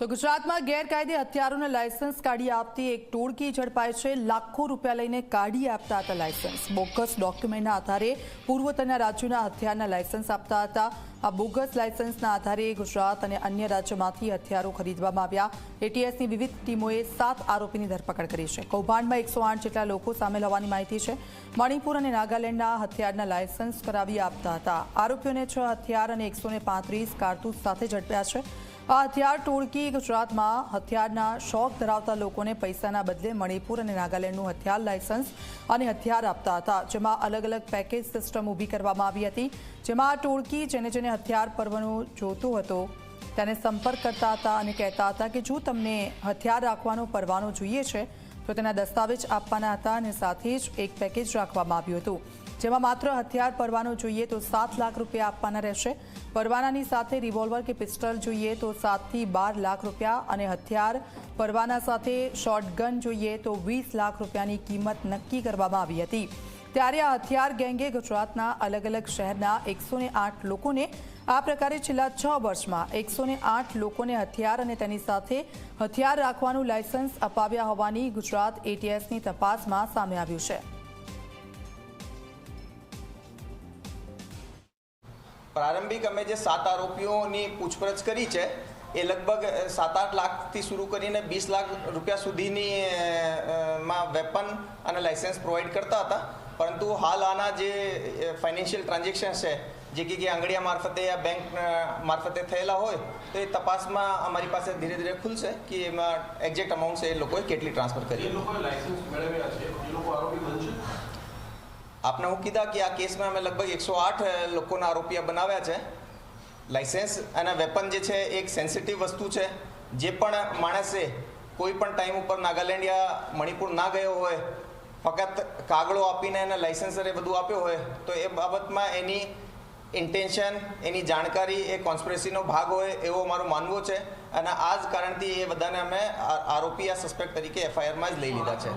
તો ગુજરાતમાં ગેરકાયદે હથિયારોના લાયસન્સ કાઢી આપતી એક ટોળકી ઝડપાય છે. લાખો રૂપિયા લઈને કાઢી આપતા હતા લાયસન્સ. બોગસ ડોક્યુમેન્ટના આધારે પૂર્વોત્તરના રાજ્યોના હથિયારના લાયસન્સ આપતા હતા. આ બોગસ લાયસન્સના આધારે ગુજરાત અને અન્ય રાજ્યોમાંથી હથિયારો ખરીદવામાં આવ્યા. એટીએસની વિવિધ ટીમોએ સાત આરોપીની ધરપકડ કરી છે. કૌભાંડમાં એકસો જેટલા લોકો સામેલ હોવાની માહિતી છે. મણિપુર અને નાગાલેન્ડના હથિયારના લાયસન્સ કરાવી આપતા હતા. આરોપીઓને છ હથિયાર અને એકસો કારતૂસ સાથે ઝડપ્યા છે. આ હથિયાર ટોળકી ગુજરાતમાં હથિયારના શોખ ધરાવતા લોકોને પૈસાના બદલે મણિપુર અને નાગાલેન્ડનું હથિયાર લાયસન્સ અને હથિયાર આપતા હતા, જેમાં અલગ અલગ પેકેજ સિસ્ટમ ઊભી કરવામાં આવી હતી. જેમાં આ ટોળકી જેને જેને હથિયાર પર્વનો જોતો હતો, તેને સંપર્ક કરતા હતા અને કહેતા હતા કે જો તમને હથિયાર રાખવાનો પરવાનો જોઈએ છે, તો તેના દસ્તાવેજ આપવાના હતા અને સાથે જ એક પેકેજ રાખવામાં આવ્યું હતું. જેમાં માત્ર હથિયાર પરવાનો જોઈએ તો સાત લાખ રૂપિયા આપવાના રહેશે. પરવાનાની સાથે રિવોલ્વર કે પિસ્ટલ જોઈએ તો સાતથી બાર લાખ રૂપિયા અને હથિયાર પરવાના સાથે શોટગન જોઈએ તો વીસ લાખ રૂપિયાની કિંમત નક્કી કરવામાં આવી હતી. ત્યારે આ હથિયાર ગેંગે ગુજરાતના અલગ અલગ શહેરના એકસો લોકોને આ પ્રકારે છેલ્લા છ વર્ષમાં એકસો લોકોને હથિયાર અને તેની સાથે હથિયાર રાખવાનું લાયસન્સ અપાવ્યા હોવાની ગુજરાત એટીએસની તપાસમાં સામે આવ્યું છે. પ્રારંભિક અમે જે સાત આરોપીઓની પૂછપરછ કરી છે, એ લગભગ સાત આઠ લાખથી શરૂ કરીને વીસ લાખ રૂપિયા સુધીની માં વેપન અને લાઇસન્સ પ્રોવાઈડ કરતા હતા. પરંતુ હાલ આના જે ફાઇનાન્શિયલ ટ્રાન્ઝેક્શન છે, જે કે આંગળીયા મારફતે યા બેંક મારફતે થયેલા હોય, તો એ તપાસમાં અમારી પાસે ધીરે ધીરે ખુલશે કે એમાં એક્ઝેક્ટ અમાઉન્ટ છે એ લોકોએ કેટલી ટ્રાન્સફર કરી. લાયસન્સ મેળવ્યા છે, એ લોકો આરોપી બનશે? આપને હું કીધા કે આ કેસમાં અમે લગભગ એકસો આઠ લોકોના આરોપીઓ બનાવ્યા છે. લાઇસન્સ અને વેપન જે છે, એક સેન્સિટિવ વસ્તુ છે. જે પણ માણસે કોઈ પણ ટાઈમ ઉપર નાગાલેન્ડ યા મણિપુર ના ગયો હોય, ફક્ત કાગળો આપીને એને લાઇસન્સ એ બધું આપ્યો હોય, તો એ બાબતમાં એની ઇન્ટેન્શન એની જાણકારી, એ કોન્સ્પિરસીનો ભાગ હોય એવો મારું માનવો છે. અને આ જ કારણથી એ બધાને અમે આરોપી, આ સસ્પેક્ટ તરીકે એફઆઈઆરમાં જ લઈ લીધા છે.